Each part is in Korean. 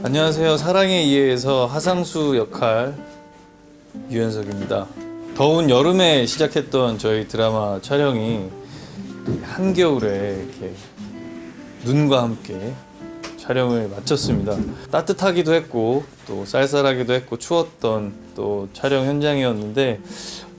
안녕하세요. 사랑의 이해에서 하상수 역할 유현석입니다. 더운 여름에 시작했던 저희 드라마 촬영이 한겨울에 이렇게 눈과 함께 촬영을 마쳤습니다. 따뜻하기도 했고 또 쌀쌀하기도 했고 추웠던 또 촬영 현장이었는데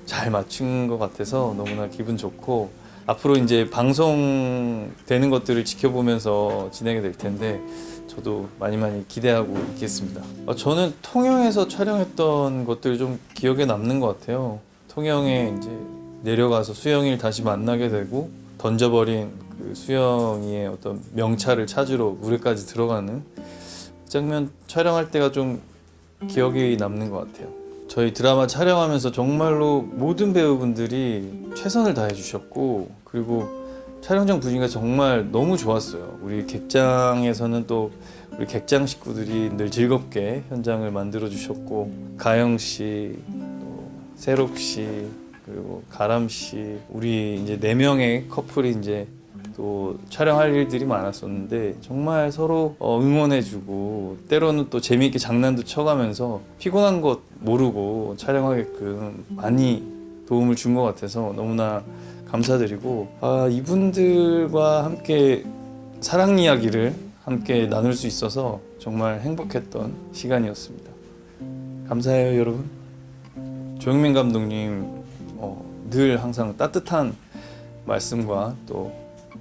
잘 마친 것 같아서 너무나 기분 좋고 앞으로 이제 방송되는 것들을 지켜보면서 진행이 될 텐데 저도 많이 많이 기대하고 있겠습니다. 어, 저는 통영에서 촬영했던 것들이 좀 기억에 남는 것 같아요. 통영에 이제 내려가서 수영이를 다시 만나게 되고 던져버린 그 수영이의 어떤 명찰을 찾으러 물에까지 들어가는 그 장면 촬영할 때가 좀 기억이 남는 것 같아요. 저희 드라마 촬영하면서 정말로 모든 배우분들이 최선을 다해 주셨고 그리고 촬영장 분위기가 정말 너무 좋았어요. 우리 객장에서는 또 우리 객장 식구들이 늘 즐겁게 현장을 만들어 주셨고 가영 씨, 또 세록 씨, 그리고 가람 씨, 우리 이제 네 명의 커플이 이제 또 촬영할 일들이 많았었는데 정말 서로 어, 응원해주고 때로는 또 재미있게 장난도 쳐가면서 피곤한 것 모르고 촬영하게끔 많이 도움을 준 것 같아서 너무나 감사드리고 아 이분들과 함께 사랑 이야기를 함께 나눌 수 있어서 정말 행복했던 시간이었습니다. 감사해요 여러분. 조영민 감독님 어, 늘 항상 따뜻한 말씀과 또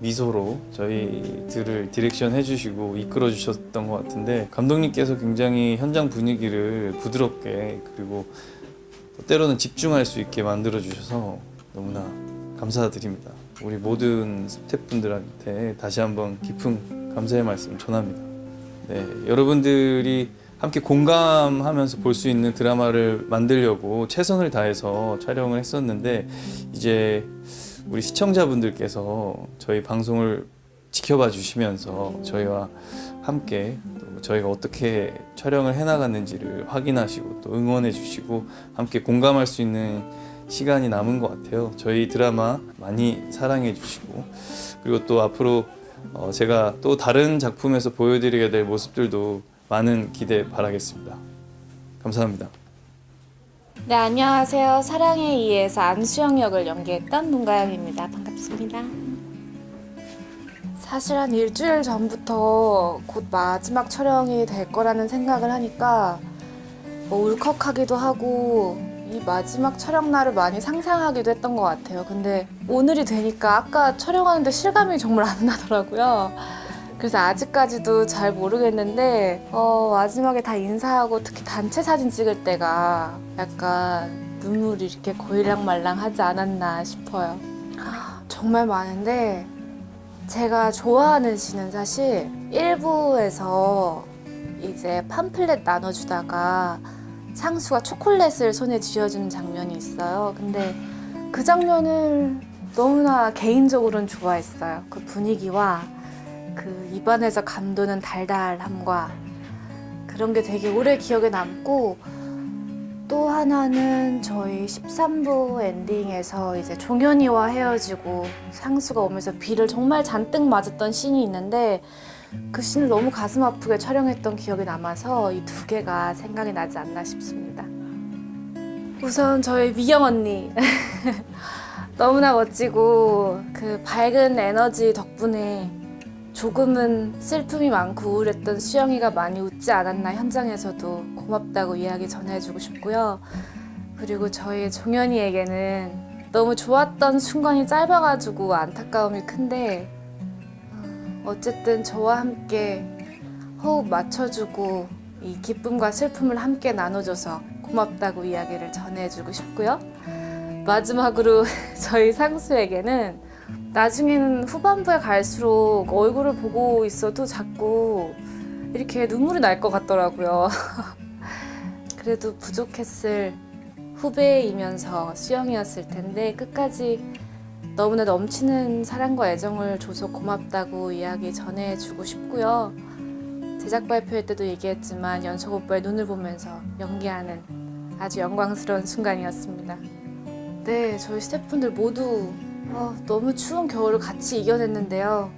미소로 저희들을 디렉션 해주시고 이끌어 주셨던 것 같은데 감독님께서 굉장히 현장 분위기를 부드럽게 그리고 또 때로는 집중할 수 있게 만들어 주셔서 너무나 감사드립니다. 우리 모든 스태프분들한테 다시 한번 깊은 감사의 말씀 전합니다. 네, 여러분들이 함께 공감하면서 볼 수 있는 드라마를 만들려고 최선을 다해서 촬영을 했었는데 이제 우리 시청자분들께서 저희 방송을 지켜봐 주시면서 저희와 함께 또 저희가 어떻게 촬영을 해나갔는지를 확인하시고 또 응원해 주시고 함께 공감할 수 있는 시간이 남은 것 같아요. 저희 드라마 많이 사랑해 주시고 그리고 또 앞으로 어, 제가 또 다른 작품에서 보여드리게 될 모습들도 많은 기대 바라겠습니다. 감사합니다. 네, 안녕하세요. 사랑에 의해서 안수영 역을 연기했던 문가영입니다. 반갑습니다. 사실 한 일주일 전부터 곧 마지막 촬영이 될 거라는 생각을 하니까 뭐 울컥하기도 하고 이 마지막 촬영 날을 많이 상상하기도 했던 것 같아요. 근데 오늘이 되니까 아까 촬영하는데 실감이 정말 안 나더라고요. 그래서 아직까지도 잘 모르겠는데 어, 마지막에 다 인사하고 특히 단체 사진 찍을 때가 약간 눈물이 이렇게 고일랑말랑 하지 않았나 싶어요. 정말 많은데 제가 좋아하는 시는 사실 1부에서 이제 팜플렛 나눠주다가 상수가 초콜릿을 손에 쥐어주는 장면이 있어요. 근데 그 장면을 너무나 개인적으로는 좋아했어요. 그 분위기와 그 입안에서 감도는 달달함과 그런 게 되게 오래 기억에 남고 또 하나는 저희 13부 엔딩에서 이제 종현이와 헤어지고 상수가 오면서 비를 정말 잔뜩 맞았던 씬이 있는데 그 씬을 너무 가슴 아프게 촬영했던 기억이 남아서 이 두 개가 생각이 나지 않나 싶습니다. 우선 저희 미경 언니 너무나 멋지고 그 밝은 에너지 덕분에 조금은 슬픔이 많고 우울했던 수영이가 많이 웃지 않았나 현장에서도 고맙다고 이야기 전해주고 싶고요. 그리고 저희 종현이에게는 너무 좋았던 순간이 짧아가지고 안타까움이 큰데 어, 어쨌든 저와 함께 호흡 맞춰주고 이 기쁨과 슬픔을 함께 나눠줘서 고맙다고 이야기를 전해주고 싶고요. 마지막으로 저희 상수에게는 나중에는 후반부에 갈수록 얼굴을 보고 있어도 자꾸 이렇게 눈물이 날 것 같더라고요. 그래도 부족했을 후배이면서 수영이었을 텐데 끝까지 너무나 넘치는 사랑과 애정을 줘서 고맙다고 이야기 전해주고 싶고요. 제작 발표회 때도 얘기했지만 연석 오빠의 눈을 보면서 연기하는 아주 영광스러운 순간이었습니다. 네, 저희 스태프분들 모두 어, 너무 추운 겨울을 같이 이겨냈는데요.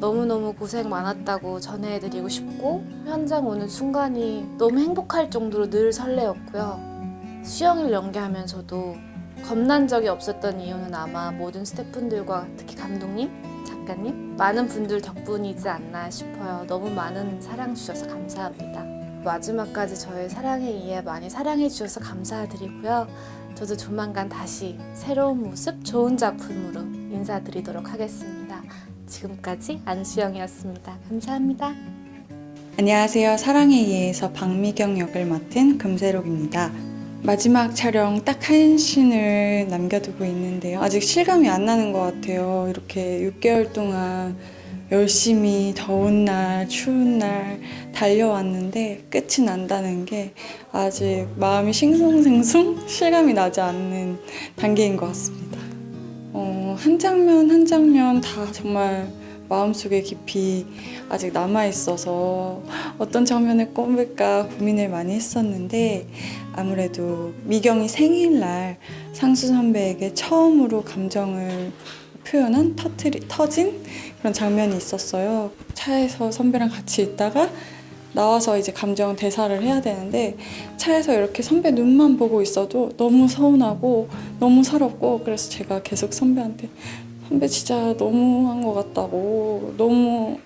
너무너무 고생 많았다고 전해드리고 싶고 현장 오는 순간이 너무 행복할 정도로 늘 설레었고요. 수영을 연기하면서도 겁난 적이 없었던 이유는 아마 모든 스태프분들과 특히 감독님, 작가님, 많은 분들 덕분이지 않나 싶어요. 너무 많은 사랑 주셔서 감사합니다. 마지막까지 저의 사랑에 의해 많이 사랑해 주셔서 감사드리고요. 저도 조만간 다시 새로운 모습, 좋은 작품으로 인사드리도록 하겠습니다. 지금까지 안수영이었습니다. 감사합니다. 안녕하세요. 사랑에 의해서 박미경 역을 맡은 금세록입니다. 마지막 촬영 딱한 씬을 남겨두고 있는데요. 아직 실감이 안 나는 것 같아요. 이렇게 6개월 동안 열심히 더운 날, 추운 날 달려왔는데 끝이 난다는 게 아직 마음이 싱숭생숭 실감이 나지 않는 단계인 것 같습니다. 어, 한 장면 한 장면 다 정말 마음속에 깊이 아직 남아 있어서 어떤 장면을 꼽을까 고민을 많이 했었는데 아무래도 미경이 생일날 상수 선배에게 처음으로 감정을 표현한 터트리, 터진 그런 장면이 있었어요. 차에서 선배랑 같이 있다가 나와서 이제 감정 대사를 해야 되는데 차에서 이렇게 선배 눈만 보고 있어도 너무 서운하고 너무 서럽고 그래서 제가 계속 선배한테 선배 진짜 너무한 것 같다고 너무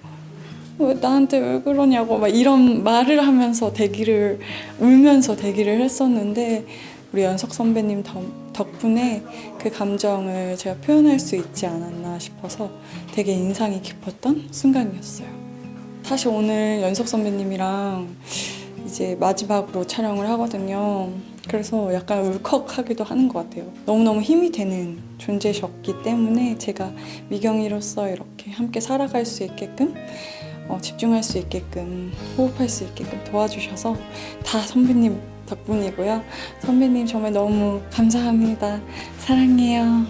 왜 나한테 왜 그러냐고 막 이런 말을 하면서 대기를 울면서 대기를 했었는데 우리 연석 선배님 덕- 덕분에 그 감정을 제가 표현할 수 있지 않았나 싶어서 되게 인상이 깊었던 순간이었어요. 사실 오늘 연석 선배님이랑 이제 마지막으로 촬영을 하거든요. 그래서 약간 울컥하기도 하는 것 같아요. 너무너무 힘이 되는 존재셨기 때문에 제가 미경이로서 이렇게 함께 살아갈 수 있게끔 어, 집중할 수 있게끔 호흡할 수 있게끔 도와주셔서 다 선배님 덕분이고요. 선배님 정말 너무 감사합니다. 사랑해요.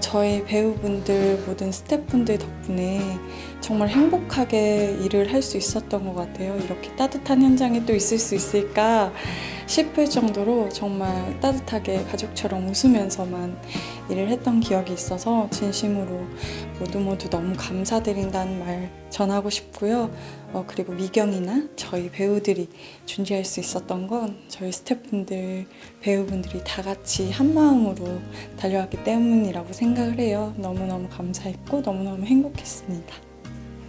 저희 배우분들 모든 스태프분들 덕분에 정말 행복하게 일을 할 수 있었던 것 같아요. 이렇게 따뜻한 현장에 또 있을 수 있을까 싶을 정도로 정말 따뜻하게 가족처럼 웃으면서만 일을 했던 기억이 있어서 진심으로 모두 모두 너무 감사드린다는 말 전하고 싶고요. 어, 그리고 미경이나 저희 배우들이 준비할 수 있었던 건 저희 스태프분들, 배우분들이 다 같이 한 마음으로 달려왔기 때문이라고 생각을 해요. 너무너무 감사했고 너무너무 행복했습니다.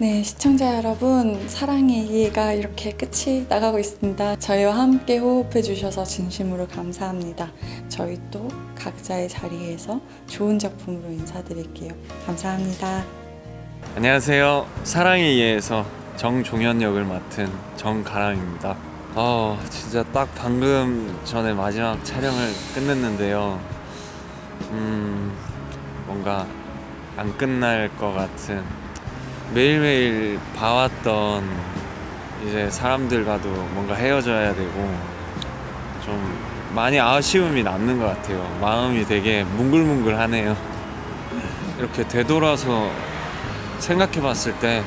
네, 시청자 여러분, 사랑의 이해가 이렇게 끝이 나가고 있습니다. 저희와 함께 호흡해 주셔서 진심으로 감사합니다. 저희 또 각자의 자리에서 좋은 작품으로 인사드릴게요. 감사합니다. 안녕하세요. 사랑에 의해서 정종현 역을 맡은 정가람입니다. 어, 진짜 딱 방금 전에 마지막 촬영을 끝냈는데요. 음, 뭔가 안 끝날 것 같은 매일매일 봐왔던 이제 사람들과도 뭔가 헤어져야 되고 좀 많이 아쉬움이 남는 것 같아요. 마음이 되게 뭉글뭉글하네요. 이렇게 되돌아서 생각해 봤을 때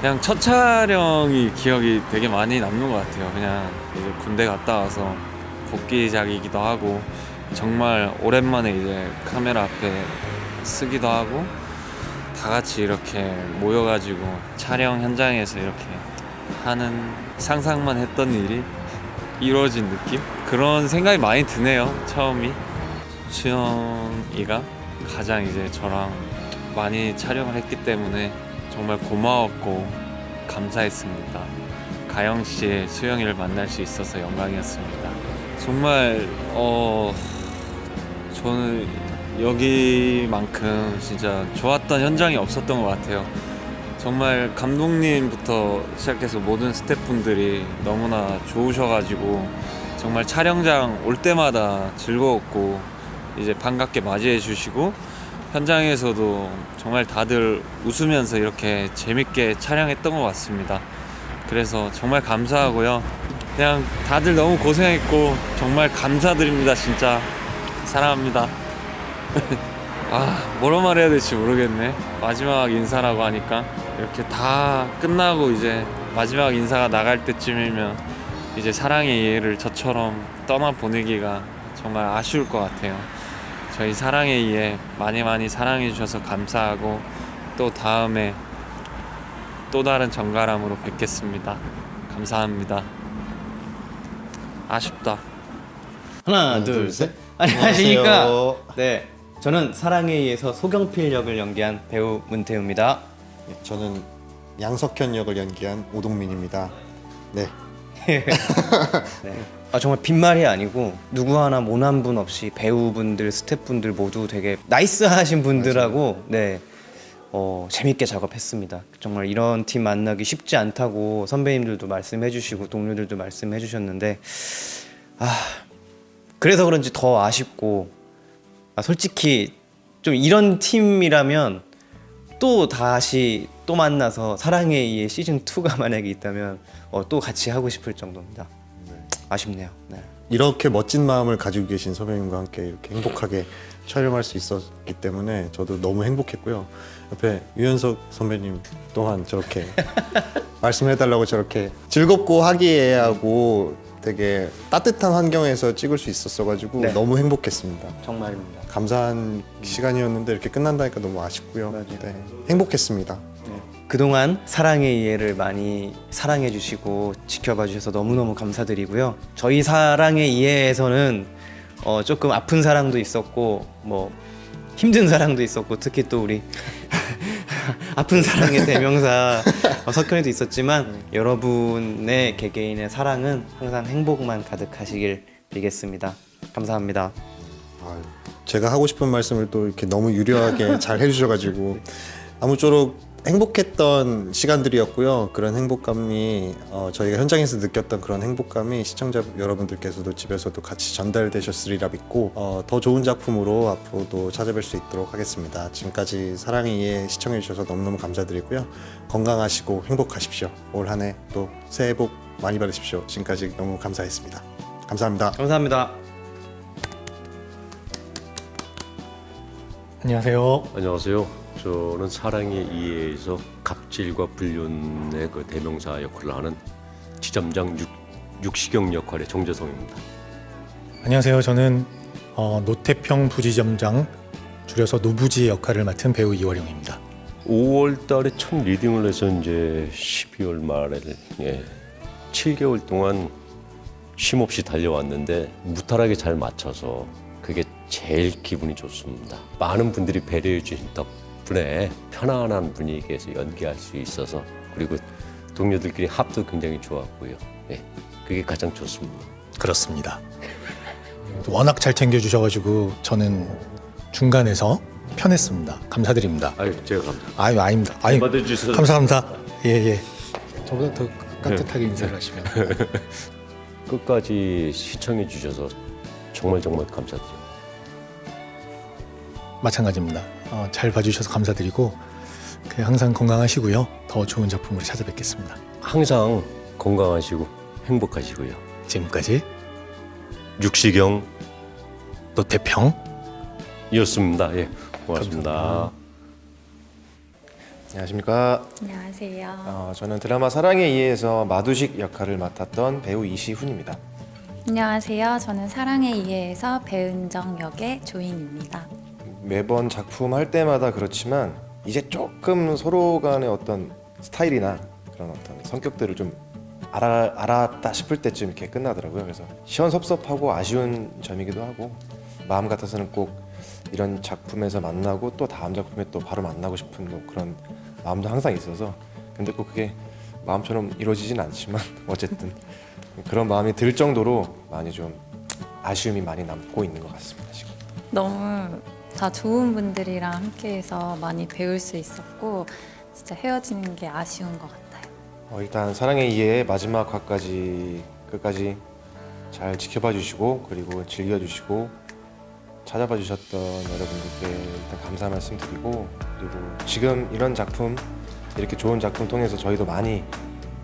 그냥 첫 촬영이 기억이 되게 많이 남는 것 같아요. 그냥 이제 군대 갔다 와서 복귀작이기도 하고 정말 오랜만에 이제 카메라 앞에 쓰기도 하고 다 같이 이렇게 모여가지고 촬영 현장에서 이렇게 하는 상상만 했던 일이 이루어진 느낌? 그런 생각이 많이 드네요. 처음이 수영이가 가장 이제 저랑 많이 촬영을 했기 때문에 정말 고마웠고 감사했습니다. 가영 씨의 수영이를 만날 수 있어서 영광이었습니다. 정말 어 저는 여기만큼 진짜 좋았던 현장이 없었던 것 같아요. 정말 감독님부터 시작해서 모든 스태프분들이 너무나 좋으셔가지고 정말 촬영장 올 때마다 즐거웠고 이제 반갑게 맞이해 주시고 현장에서도 정말 다들 웃으면서 이렇게 재밌게 촬영했던 것 같습니다. 그래서 정말 감사하고요. 그냥 다들 너무 고생했고 정말 감사드립니다. 진짜 사랑합니다. 아 뭐라 말해야 될지 모르겠네. 마지막 인사라고 하니까 이렇게 다 끝나고 이제 마지막 인사가 나갈 때쯤이면 이제 사랑의 이해를 저처럼 떠나 보내기가 정말 아쉬울 것 같아요. 저희 사랑의 이해 많이 많이 사랑해 주셔서 감사하고 또 다음에 또 다른 정가람으로 뵙겠습니다. 감사합니다. 아쉽다. 하나, 둘, 셋. 안녕하십니까? 네, 저는 사랑에 의해서 소경필 역을 연기한 배우 문태우입니다. 네, 저는 양석현 역을 연기한 오동민입니다. 네, 아, 정말 빈말이 아니고 누구 하나 모난 분 없이 배우분들, 스태프분들 모두 되게 나이스하신 분들하고 네. 어, 재밌게 작업했습니다. 정말 이런 팀 만나기 쉽지 않다고 선배님들도 말씀해 주시고 동료들도 말씀해 주셨는데 아, 그래서 그런지 더 아쉽고 아, 솔직히 좀 이런 팀이라면 또 다시 또 만나서 사랑에 의해 시즌 2가 만약에 있다면 어, 또 같이 하고 싶을 정도입니다. 아쉽네요. 네. 이렇게 멋진 마음을 가지고 계신 선배님과 함께 이렇게 행복하게 촬영할 수 있었기 때문에 저도 너무 행복했고요. 옆에 유연석 선배님 또한 저렇게 말씀해달라고 저렇게 즐겁고 화기애애하고 되게 따뜻한 환경에서 찍을 수 있었어가지고 네. 너무 행복했습니다. 정말입니다. 감사한 시간이었는데 이렇게 끝난다니까 너무 아쉽고요. 맞아요. 네, 행복했습니다. 그동안 사랑의 이해를 많이 사랑해 주시고 지켜봐 주셔서 너무너무 감사드리고요. 저희 사랑의 이해에서는 어, 조금 아픈 사랑도 있었고 뭐 힘든 사랑도 있었고 특히 또 우리 아픈 사랑의 대명사 어, 석현이도 있었지만 여러분의 개개인의 사랑은 항상 행복만 가득하시길 빌겠습니다. 감사합니다. 아유, 제가 하고 싶은 말씀을 또 이렇게 너무 유려하게 잘 해주셔가지고 아무쪼록 행복했던 시간들이었고요. 그런 행복감이 어, 저희가 현장에서 느꼈던 그런 행복감이 시청자 여러분들께서도 집에서도 같이 전달되셨으리라 믿고 어, 더 좋은 작품으로 앞으로도 찾아뵐 수 있도록 하겠습니다. 지금까지 사랑의 이해 시청해 주셔서 너무너무 감사드리고요. 건강하시고 행복하십시오. 올 한 해 또 새해 복 많이 받으십시오. 지금까지 너무 감사했습니다. 감사합니다. 감사합니다. 안녕하세요. 안녕하세요. 저는 사랑의 이해에서 갑질과 불륜의 그 대명사 역할을 하는 지점장 육, 육시경 역할의 정재성입니다. 안녕하세요. 저는 어, 노태평 부지점장 줄여서 노부지 역할을 맡은 배우 이월영입니다. 5월 달에 첫 리딩을 해서 이제 12월 말에 예, 7개월 동안 쉼 없이 달려왔는데 무탈하게 잘 맞춰서 그게 제일 기분이 좋습니다. 많은 분들이 배려해 주신 덕 분에 편안한 분위기에서 연기할 수 있어서 그리고 동료들끼리 합도 굉장히 좋았고요. 예, 그게 가장 좋습니다. 그렇습니다. 워낙 잘 챙겨주셔가지고 저는 중간에서 편했습니다. 감사드립니다. 아유, 제가 감사합니다. 아유 아닙니다. 아유 받아주셔서 감사합니다. 예예. 저보다 더 깍듯하게 인사를 하시면 끝까지 시청해 주셔서 정말 정말 감사드립니다. 마찬가지입니다. 어, 잘 봐주셔서 감사드리고 그 항상 건강하시고요. 더 좋은 작품으로 찾아뵙겠습니다. 항상 건강하시고 행복하시고요. 지금까지 육시경이었습니다. 노태평 예, 고맙습니다. 안녕하십니까. 안녕하세요. 어, 저는 드라마 사랑에 의해서 마두식 역할을 맡았던 배우 이시훈입니다. 안녕하세요. 저는 사랑에 의해서 배은정 역의 조인입니다. 매번 작품 할 때마다 그렇지만 이제 조금 서로 간의 어떤 스타일이나 그런 어떤 성격들을 좀 알아, 알았다 싶을 때쯤 이렇게 끝나더라고요. 그래서 시원섭섭하고 아쉬운 점이기도 하고 마음 같아서는 꼭 이런 작품에서 만나고 또 다음 작품에 또 바로 만나고 싶은 뭐 그런 마음도 항상 있어서 근데 꼭 그게 마음처럼 이루어지진 않지만 어쨌든 그런 마음이 들 정도로 많이 좀 아쉬움이 많이 남고 있는 것 같습니다 지금. 너무 다 좋은 분들이랑 함께해서 많이 배울 수 있었고 진짜 헤어지는 게 아쉬운 것 같아요. 어, 일단 사랑의 이해 마지막 화까지 끝까지 잘 지켜봐 주시고 그리고 즐겨 주시고 찾아봐 주셨던 여러분들께 일단 감사 말씀 드리고 그리고 지금 이런 작품 이렇게 좋은 작품 통해서 저희도 많이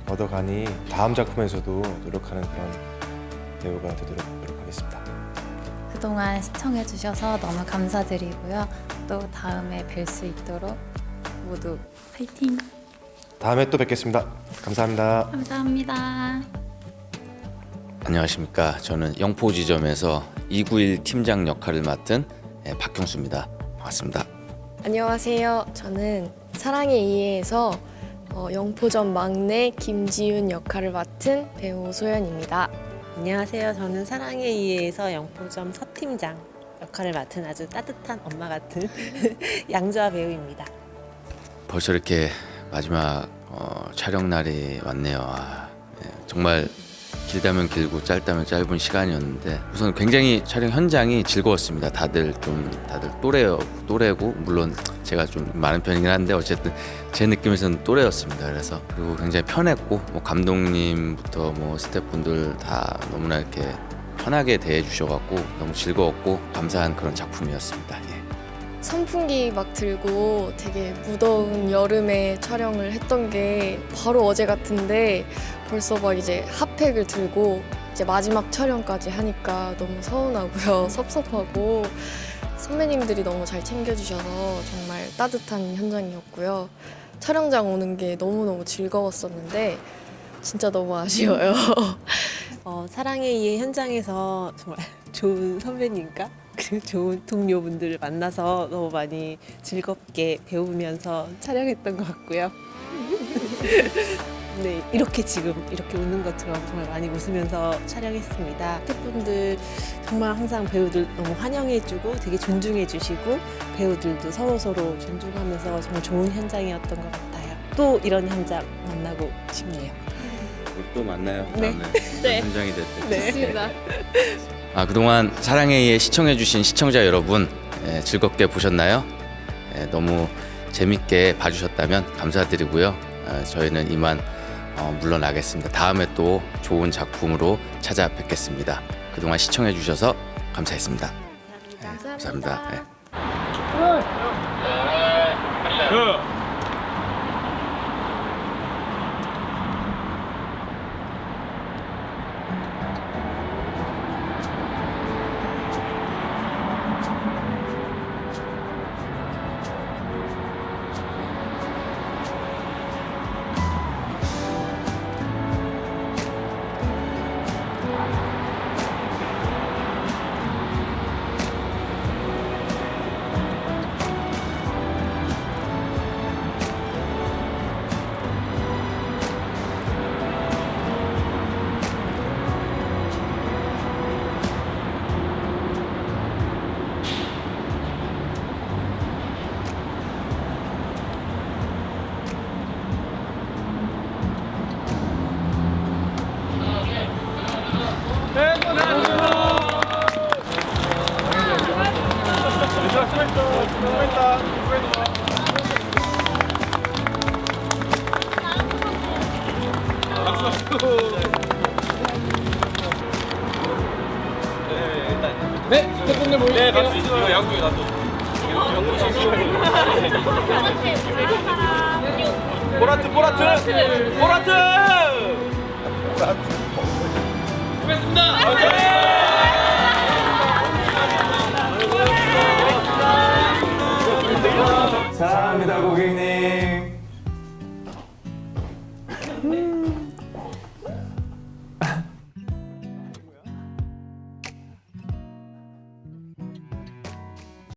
얻어가니 다음 작품에서도 노력하는 그런 배우가 되도록 노력하겠습니다. 그동안 시청해주셔서 너무 감사드리고요. 또 다음에 뵐 수 있도록 모두 화이팅! 다음에 또 뵙겠습니다. 감사합니다. 감사합니다. 안녕하십니까. 저는 영포 지점에서 291 팀장 역할을 맡은 예, 박형수입니다. 반갑습니다. 안녕하세요. 저는 사랑에 의해서 어, 어, 영포점 막내 김지윤 역할을 맡은 배우 소연입니다. 안녕하세요. 저는 사랑에 의해서 영포점 서팀장 역할을 맡은 아주 따뜻한 엄마 같은 양조아 배우입니다. 벌써 이렇게 마지막 어, 촬영 날이 왔네요. 아, 예, 정말 길다면 길고 짧다면 짧은 시간이었는데 우선 굉장히 촬영 현장이 즐거웠습니다. 다들 좀 다들 또래요 또래고 물론 제가 좀 많은 편이긴 한데 어쨌든 제 느낌에서는 또래였습니다. 그래서 그리고 굉장히 편했고 뭐 감독님부터 뭐 스태프분들 다 너무나 이렇게 편하게 대해 주셔갖고 너무 즐거웠고 감사한 그런 작품이었습니다. 예. 선풍기 막 들고 되게 무더운 여름에 촬영을 했던 게 바로 어제 같은데 벌써 막 이제 핫팩을 들고 이제 마지막 촬영까지 하니까 너무 서운하고요. 섭섭하고 선배님들이 너무 잘 챙겨주셔서 정말 따뜻한 현장이었고요. 촬영장 오는 게 너무너무 즐거웠었는데 진짜 너무 아쉬워요. 어, 사랑에 의해 현장에서 정말 좋은 선배님과 그리고 좋은 동료분들을 만나서 너무 많이 즐겁게 배우면서 촬영했던 것 같고요. 네, 이렇게 지금 이렇게 웃는 것처럼 정말 많이 웃으면서 촬영했습니다. 스태프분들 정말 항상 배우들 너무 환영해주고 되게 존중해주시고 배우들도 서로 서로 존중하면서 정말 좋은 현장이었던 것 같아요. 또 이런 현장 만나고 싶네요. 또 만나요. 네. 다음에 네. 현장이 됐든. 네. 좋습니다. 아, 그동안 사랑에 의해 시청해주신 시청자 여러분 예, 즐겁게 보셨나요? 예, 너무 재밌게 봐주셨다면 감사드리고요. 아, 저희는 이만 어, 물러나겠습니다. 다음에 또 좋은 작품으로 찾아뵙겠습니다. 그동안 시청해주셔서 감사했습니다. 예, 감사합니다. 예. 네, 태권도 보여주세요. 네, 같이 있어요. 양쪽에 놔둬. 보라트, 보라트! 보라트! 고맙습니다. 감사합니다, 고객님.